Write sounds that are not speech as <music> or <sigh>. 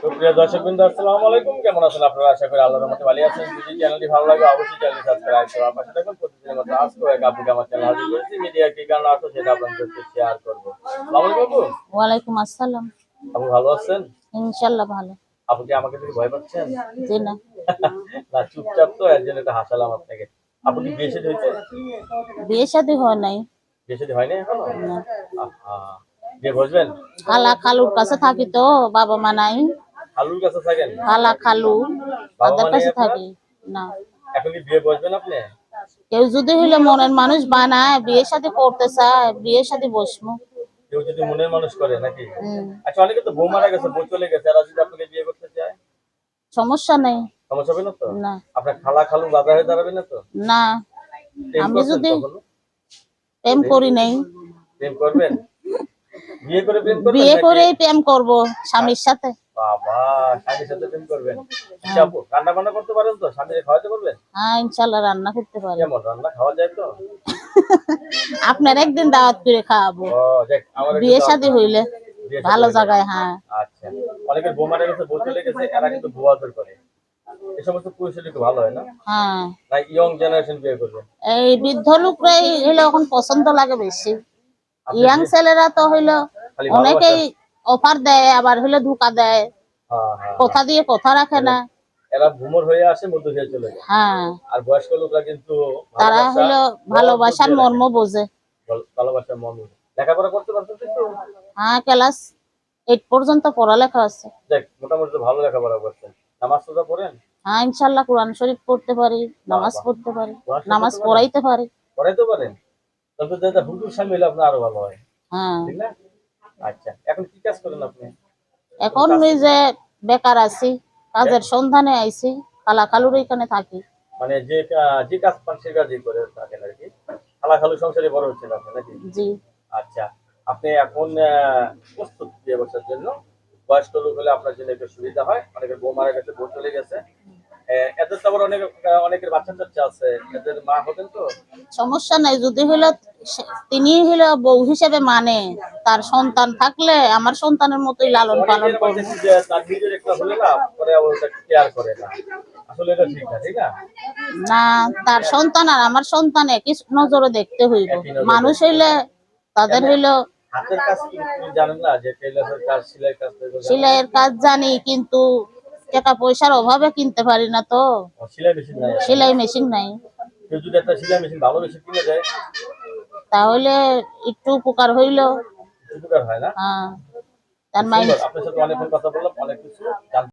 সুপ্রিয় দর্শক বিন্দু আসসালামু আলাইকুম। কেমন আছেন আপনারা? আশা করি আল্লাহর রহমতে ভালো আছেন। যদি চ্যানেলটি ভালো লাগে অবশ্যই চ্যানেলটি সাবস্ক্রাইব করে আমার পাশে প্রতিদিনের মতো আজকে এক আপুকে আমার চ্যানেল হাজির করেছি। মিডিয়া কি কারণ আসো সেটা আপনাদের সাথে শেয়ার করব। আসসালামু আলাইকুম আপু। ওয়ালাইকুম আসসালাম। আপু ভালো আছেন? ইনশাল্লাহ ভালো। কি আমাকে দেখে ভয় পাচ্ছেন? জি না। <laughs> না চুপচাপ তো হাসালাম আপনাকে। আপু কি বিয়ে শাদী হয়েছে? বিয়ে শাদী হয় নাই। বিয়ে শাদী হয়নি এখনও? না। আহা, বিয়ে বসবেন খালা খালুর কাছে থাকি তো বাবা মা নাই। খালুর কাছে থাকেন? খালা খালু তাদের কাছে থাকি না। এখন কি বিয়ে বসবেন আপনি? কেউ যদি হইলে মনের মানুষ বানায় বিয়ে শাদী করতে চায় বিয়ে শাদী বসবো। কেউ যদি মনের মানুষ করে নাকি? আচ্ছা অনেকে তো বউ মারা গেছে বউ চলে গেছে যদি আপনাকে বিয়ে করতে চায়? সমস্যা নেই। সমস্যা হবে না তো? না। আপনার খালা খালু হয়ে দাঁড়াবে না তো? না। আমি যদি- প্রেম করি নাই। প্রেম করবেন? বিয়ে করে প্রেম বিয়ে? করেই প্রেম করব স্বামীর সাথে। বাবা স্বামীর সাথে প্রেম করবেন? আচ্ছা আপু, রান্না বান্না করতে পারেন তো? স্বামীকে খাওয়াতে পারবেন হ্যাঁ ইনশাল্লাহ রান্না করতে পারি কেমন রান্না খাওয়া যায় তো? <laughs> আপনার একদিন দাওয়াত করে খাওয়াবো। বিয়ে। শাদী হইলে ভালো জায়গায় হ্যাঁ। আচ্ছা অনেকের বউ গেছে বউ চলে গেছে এরা কিন্তু ভুয়া করে। এই সমস্ত পুরুষের একটু ভালো হয় না? হ্যাঁ। না ইয়ং জেনারেশন বিয়ে করবে? এই বৃদ্ধ লোকরাই হইল এখন পছন্দ লাগে বেশি। ইয়াং ছেলেরা তো হইল অনেকেই অফার দেয় আবার হলে ধোকা দেয়। হ্যাঁ হ্যাঁ কথা দিয়ে কথা রাখে না। এরা হয়ে আসে মধ্য চলে যায়। হ্যাঁ। আর বয়স্ক লোকরা কিন্তু তারা ভালোবাসা- ভালোবাসার মর্ম বোঝে। ভালো- ভালোবাসার মর্ম লেখাপড়া করতে পারতো হ্যাঁ ক্লাস এইট পর্যন্ত পড়ালেখা আছে। দেখ মোটামুটি ভালো লেখাপড়া করছেন নামাজ পড়েন? হ্যাঁ কোরআন শরীফ পড়তে পারি নামাজ পড়তে পারি নামাজ পড়াইতে পারি। পড়াইতে পারেন? হুজুর আপনার আরও ভালো হয়। হ্যাঁ। ঠিক না? আচ্ছা এখন কি কাজ করেন আপনি? এখন ওই যে বেকার আছি কাজের সন্ধানে আইছি খালা খালুর এখানে থাকি। মানে যে যে কাজ পান সে কাজই করে থাকেন আর কি। খালা খালু সংসারে বড় হচ্ছেন আপনি নাকি? জি। আচ্ছা আপনি এখন প্রস্তুত বিয়ে বসার জন্য? বয়স্ক লোক হলে আপনার জন্য একটু সুবিধা হয় অনেকের বউ মারা গেছে বউ চলে গেছে। এদের তো আবার অনেক অনেকের বাচ্চা টাচ্চা আছে। এদের মা হবেন তো? সমস্যা নাই যদি হইল সে- তিনি হইল বউ হিসেবে মানে তার সন্তান থাকলে আমার সন্তানের মতোই লালন পালন করবে। তার নিজের একটা হলে না পরে আবার ওটা কেয়ার করে না। আসলে এটা ঠিক না ঠিক না? না তার সন্তান আর আমার সন্তান একই নজরে দেখতে হইব। মানুষ হইলে তাদের হইল হাতের কাজ জানেন না যে টেলারের কাজ সেলাই কাজ তো এগুলো জানেন? সেলাইয়ের কাজ জানি কিন্তু টাকা পয়সার অভাবে কিনতে পারি না তো। সেলাই মেশিন নাই তাহলে একটু উপকার হইল। উপকার হয় না? হ্যাঁ। তার মাইন্ড আপনার সাথে অনেকক্ষণ কথা বললাম অনেক কিছু জানতে